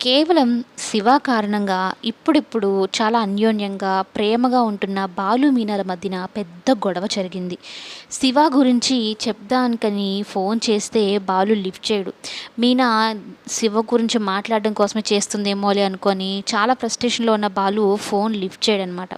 కేవలం శివ కారణంగా ఇప్పుడిప్పుడు చాలా అన్యోన్యంగా ప్రేమగా ఉంటున్న బాలు మీనాల మధ్యన పెద్ద గొడవ జరిగింది. శివ గురించి చెప్దానికని ఫోన్ చేస్తే బాలు లిఫ్ట్ చేయడు. మీనా శివ గురించి మాట్లాడడం కోసమే చేస్తుందేమోలే అనుకొని చాలా ఫ్రస్ట్రేషన్లో ఉన్న బాలు ఫోన్ లిఫ్ట్ చేయడనమాట.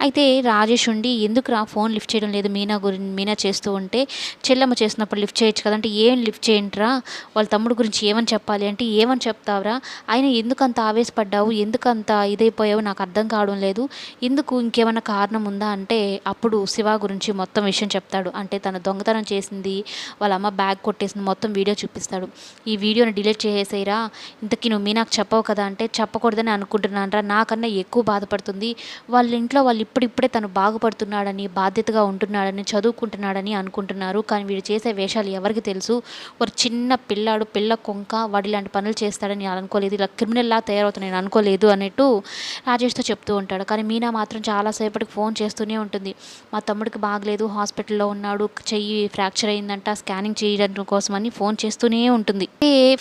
అయితే రాజేష్ ఉండి ఎందుకు రా ఫోన్ లిఫ్ట్ చేయడం లేదు? మీనా గురించి మీనా చేస్తూ ఉంటే చెల్లమ్మ చేసినప్పుడు లిఫ్ట్ చేయొచ్చు కదంటే ఏం లిఫ్ట్ చేయండిరా? వాళ్ళ తమ్ముడు గురించి ఏమని చెప్పాలి అంటే ఏమని చెప్తావరా? ఆయన ఎందుకంత ఆవేశపడ్డావు? ఎందుకంత ఇదైపోయావు? నాకు అర్థం కావడం లేదు. ఎందుకు ఇంకేమైనా కారణం ఉందా అంటే అప్పుడు శివ గురించి మొత్తం విషయం చెప్తాడు. అంటే తను దొంగతనం చేసింది వాళ్ళ అమ్మ బ్యాగ్ కొట్టేసింది మొత్తం వీడియో చూపిస్తాడు. ఈ వీడియోని డిలీట్ చేసేయరా ఇంతకీ నువ్వు మీ నాకు చెప్పవు కదా అంటే చెప్పకూడదని అనుకుంటున్నానరా. నాకన్నా ఎక్కువ బాధపడుతుంది. వాళ్ళ ఇంట్లో వాళ్ళు ఇప్పుడిప్పుడే తను బాగుపడుతున్నాడని బాధ్యతగా ఉంటున్నాడని చదువుకుంటున్నాడని అనుకుంటున్నారు. కానీ వీడు చేసే వేషాలు ఎవరికి తెలుసు? ఒక చిన్న పిల్లాడు పిల్ల కొంక వాడు ఇలాంటి పనులు చేస్తాడని నేను అనుకోలేదు. ఇలా క్రిమినల్లా తయారవుతా నేను అనుకోలేదు అన్నట్టు రాజేష్తో చెప్తూ ఉంటాడు. కానీ మీనా మాత్రం చాలాసేపటికి ఫోన్ చేస్తూనే ఉంటుంది. మా తమ్ముడికి బాగలేదు హాస్పిటల్లో ఉన్నాడు చెయ్యి ఫ్రాక్చర్ అయిందంట స్కానింగ్ చేయడం కోసమని ఫోన్ చేస్తూనే ఉంటుంది.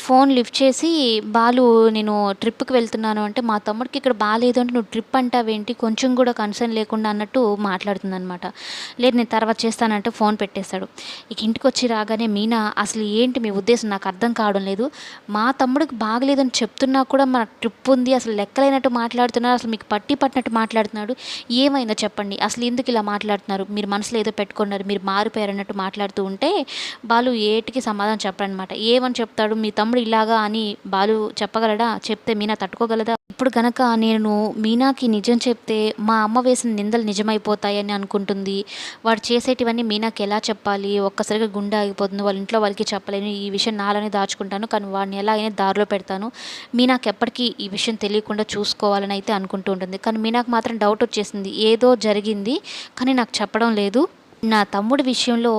ఫోన్ లిఫ్ట్ చేసి బాలు నేను ట్రిప్కి వెళ్తున్నాను అంటే మా తమ్ముడికి ఇక్కడ బాగాలేదు అంటే నువ్వు ట్రిప్ అంటావేంటి? కొంచెం కూడా కన్సర్న్ లేకుండా అన్నట్టు మాట్లాడుతుంది అనమాట లేదు నేను తర్వాత చేస్తానంటే ఫోన్ పెట్టేస్తాడు. ఇక ఇంటికి వచ్చి రాగానే మీనా అసలు ఏంటి మీ ఉద్దేశం? నాకు అర్థం కావడం లేదు. మా తమ్ముడికి బాగలేదని చెప్తున్నా కూడా మన ట్రిప్ ఉంది అసలు లెక్కలైనట్టు మాట్లాడుతున్నారు అసలు మీకు పట్టి పట్టినట్టు మాట్లాడుతున్నాడు. ఏమైందో చెప్పండి. అసలు ఎందుకు ఇలా మాట్లాడుతున్నారు? మీరు మనసులో ఏదో పెట్టుకున్నారు మీరు మారిపోయారన్నట్టు మాట్లాడుతూ ఉంటే బాలు ఏటికి సమాధానం చెప్పడనమాట ఏమని చెప్తాడు? మీ తమ్ముడు ఇలాగా అని బాలు చెప్పగలడా? చెప్తే మీనా తట్టుకోగలదా? ఇప్పుడు గనక నేను మీనాకి నిజం చెప్తే మా అమ్మ వేసిన నిందలు నిజమైపోతాయని అనుకుంటుంది. వాడు చేసేటివన్నీ మీనాకి ఎలా చెప్పాలి? ఒక్కసారిగా గుండె ఆగిపోతుంది. వాళ్ళ ఇంట్లో వాళ్ళకి చెప్పలేను. ఈ విషయం నాలోనే దాచుకుంటాను. కానీ వాడిని ఎలా అయినా దారిలో పెడతాను. మీ మీనాకి ఎప్పటికీ ఈ విషయం తెలియకుండా చూసుకోవాలని అయితే అనుకుంటూ ఉంటుంది. కానీ మీనాకు మాత్రం డౌట్ వచ్చేసింది. ఏదో జరిగింది కానీ నాకు చెప్పడం లేదు. నా తమ్ముడి విషయంలో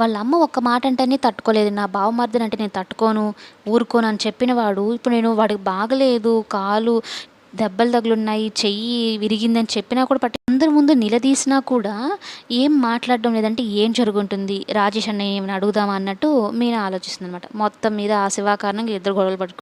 వాళ్ళ అమ్మ ఒక్క మాట అంటేనే తట్టుకోలేదు. నా బావమర్దిని అంటే నేను తట్టుకోను ఊరుకోను అని చెప్పిన వాడు ఇప్పుడు నేను వాడికి బాగలేదు కాలు దెబ్బలు తగులున్నాయి చెయ్యి విరిగిందని చెప్పినా కూడా పట్టి అందరి ముందు నిలదీసినా కూడా ఏం మాట్లాడడం లేదంటే ఏం జరుగుంటుంది? రాజేష్ అన్న ఏమైనా అడుగుదామా అన్నట్టు మీనా ఆలోచిస్తుంది అనమాట మొత్తం మీద ఆ శివా కారణంగా ఇద్దరు గొడవలు పడుకు